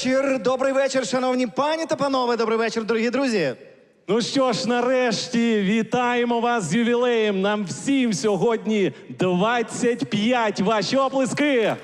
Вечір, добрий вечір, шановні пані та панове. Добрий вечір, дорогі друзі. Ну що ж, нарешті вітаємо вас з ювілеєм. Нам всім сьогодні 25. Ваші оплески.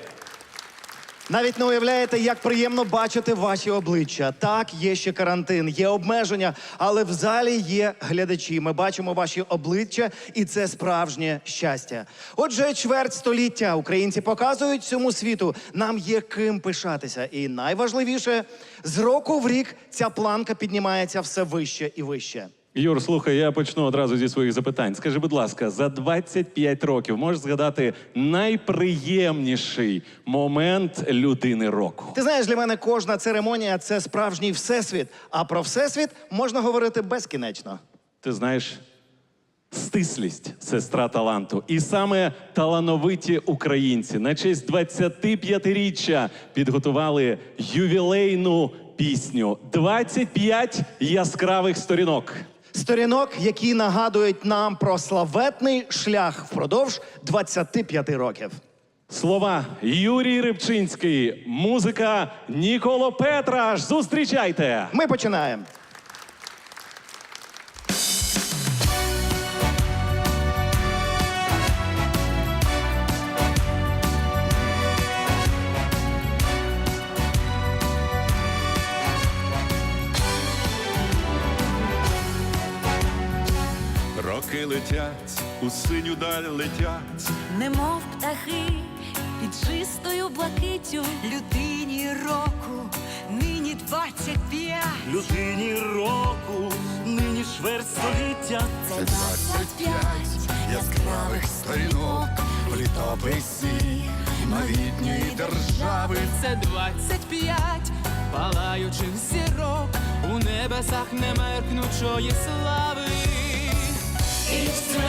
Навіть не уявляєте, як приємно бачити ваші обличчя. Так, є ще карантин, є обмеження, але в залі є глядачі. Ми бачимо ваші обличчя, і це справжнє щастя. Отже, чверть століття українці показують всьому світу. Нам є ким пишатися. І найважливіше, з року в рік ця планка піднімається все вище і вище. Юр, слухай, я почну одразу зі своїх запитань. Скажи, будь ласка, за 25 років можеш згадати найприємніший момент людини року? Ти знаєш, для мене кожна церемонія це справжній всесвіт. А про всесвіт можна говорити безкінечно. Ти знаєш, стислість сестра таланту. І саме талановиті українці на честь 25-річчя підготували ювілейну пісню «25 яскравих сторінок. Сторінок, які нагадують нам про славетний шлях впродовж 25 років. Слова Юрій Рибчинський, музика Ніколо Петраш. Зустрічайте! Ми починаємо. Летять, у синю даль летять, немов птахи під чистою блакитю. Людині року, нині 25. Людині року, нині чверть століття. Це 25 яскравих сторінок в літописі новітньої держави. Це 25 палаючих зірок у небесах немеркнучої слави. І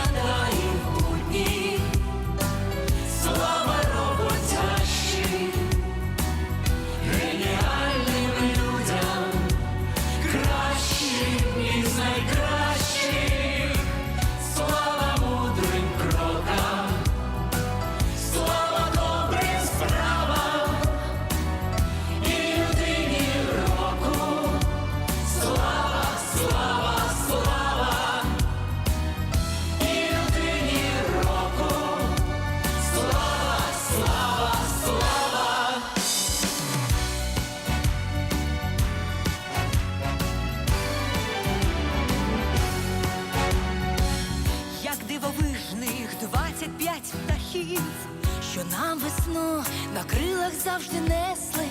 Дивовижних 25 птахів, що нам весну на крилах завжди несли.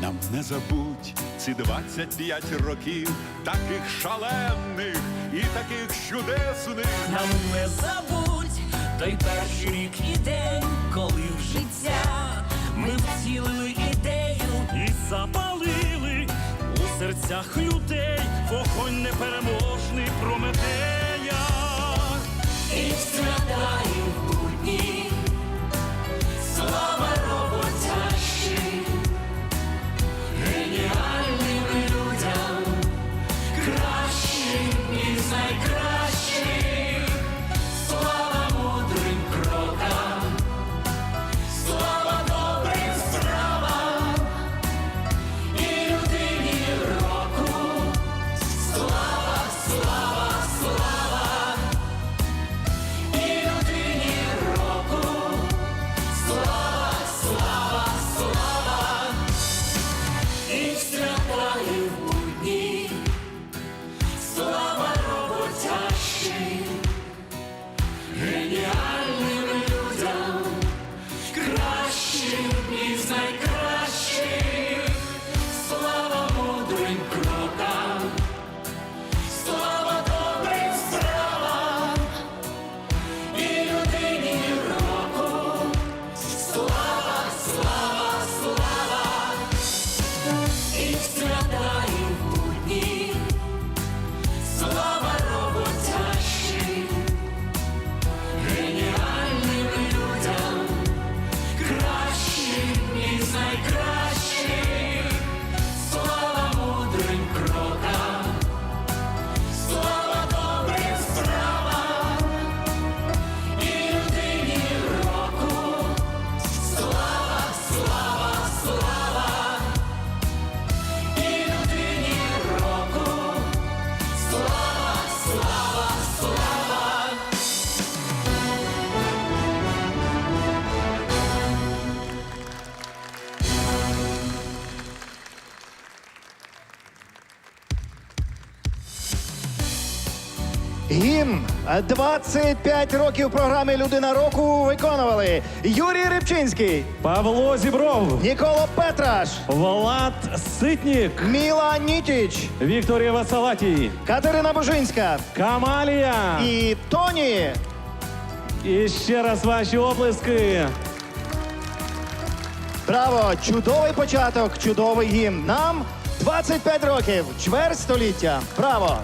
Нам не забудь ці 25 років, таких шалених і таких чудесних. Нам не забудь той перший рік і день, коли в життя ми втілили ідею і запалили у серцях людей вогонь непереможний Прометея. І встрадаємо Гімн 25 років програми Людина року виконували Юрій Рибчинський, Павло Зібров, Ніколо Петраш, Влад Ситнік, Міла Нітіч, Вікторія Васалатій, Катерина Бужинська Камалія. і Тоні. І ще раз ваші оплески. Браво! Чудовий початок, чудовий гімн. Нам 25 років, чверть століття. Браво!